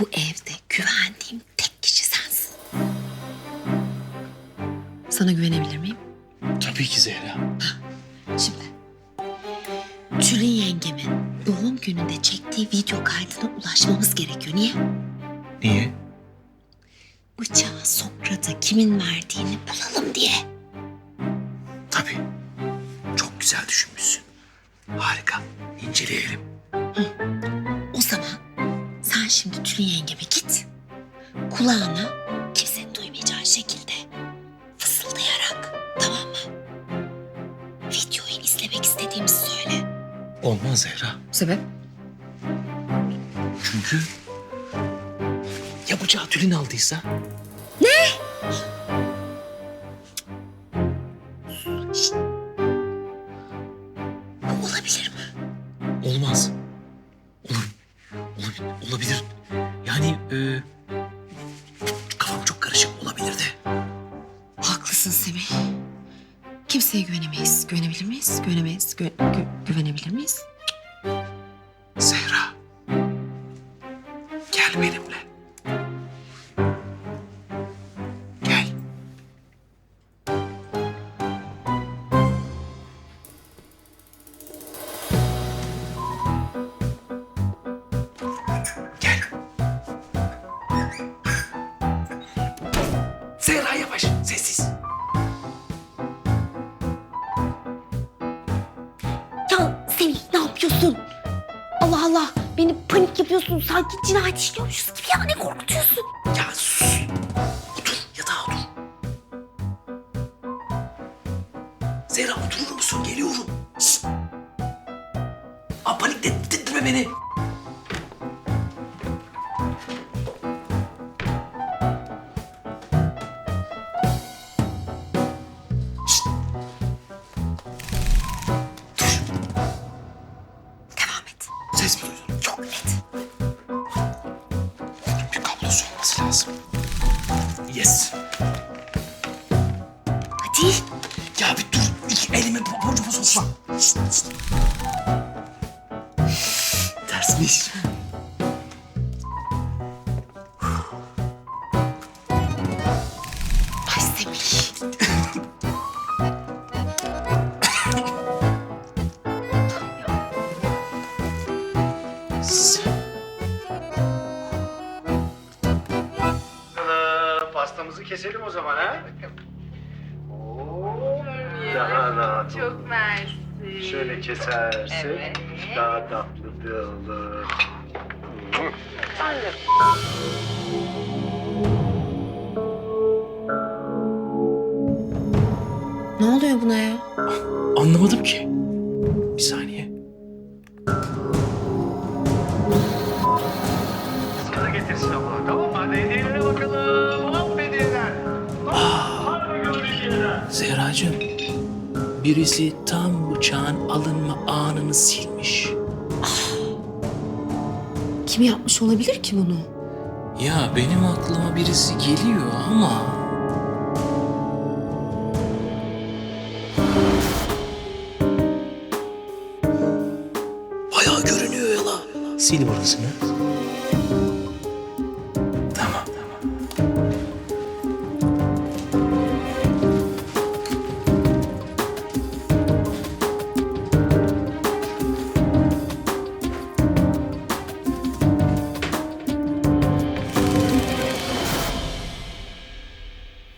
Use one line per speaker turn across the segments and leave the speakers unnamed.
Bu evde güvendiğim tek kişi sensin. Sana güvenebilir miyim?
Tabii ki Zehra.
Şimdi Tülin yengemin doğum gününde çektiği video kaydına ulaşmamız gerekiyor. Niye?
Niye?
Bıçağı Sokrat'a kimin verdiğini bulalım yengeme git. Kulağına kimsenin duymayacağı şekilde fısıldayarak tamam mı? Videoyu izlemek istediğimizi söyle.
Olmaz Zehra.
Sebep?
Çünkü ya bıçağı Tülin aldıysa?
Bu
Kafam çok karışık olabilir de.
Haklısın Semih. Kimseye güvenemeyiz. Güvenebilir miyiz? Güvenemeyiz. Gü- gü- güvenebilir miyiz?
Zehra. Zehra yavaş, sessiz.
Ya Semih ne yapıyorsun? Allah Allah beni panik yapıyorsun. Sanki cinayet işliyormuşuz gibi ya ne korkutuyorsun?
Ya sus. Otur, yatağa otur. Zehra oturur musun? Geliyorum. Şşt. Aa, panik ettirme beni. Ses mi duydun?
Çok net.
Bunun bir kablosu olması lazım. Yes.
Hadi.
Ya bir dur. İki elimi pabucuma sokma. Şşt, şşt. Tersmiş.
Ay
Bakalım, pastamızı keselim o zaman ha. Oo, daha rahat olur.
Çok mersi.
Şöyle kesersek
Evet.
daha tatlı bir olur.
Ne oluyor buna ya?
Anlamadım ki. Bir saniye.
Getirsin ama tamam mı? Hadi hediyelere bakalım. Hop hediyeler. Hop, Hadi bakalım hediyeler.
Zehracığım, birisi tam bıçağın alınma anını silmiş.
Kim yapmış olabilir ki bunu?
Ya benim aklıma birisi geliyor ama... Bayağı görünüyor ya la. Sil burasını.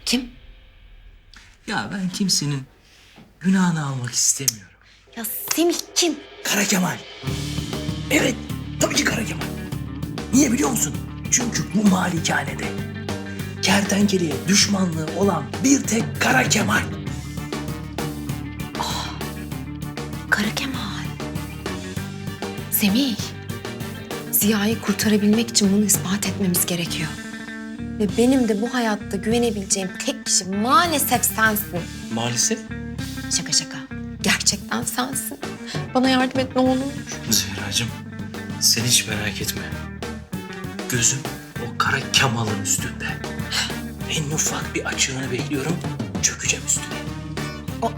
Kim?
Ya ben kimsenin günahını almak istemiyorum.
Ya Semih kim?
Kara Kemal. Evet, tabii ki Kara Kemal. Niye biliyor musun? Çünkü bu malikanede kertenkeleye düşmanlığı olan bir tek Kara Kemal.
Kara Kemal. Semih. Ziya'yı kurtarabilmek için bunu ispat etmemiz gerekiyor. Ve benim de bu hayatta güvenebileceğim tek kişi maalesef sensin.
Maalesef.
Şaka şaka. Gerçekten sensin. Bana yardım et ne olur.
Zehracığım, sen hiç merak etme. Gözüm o Kara Kemal'ın üstünde. En ufak bir açığını bekliyorum, çökeceğim üstüne.
Aa,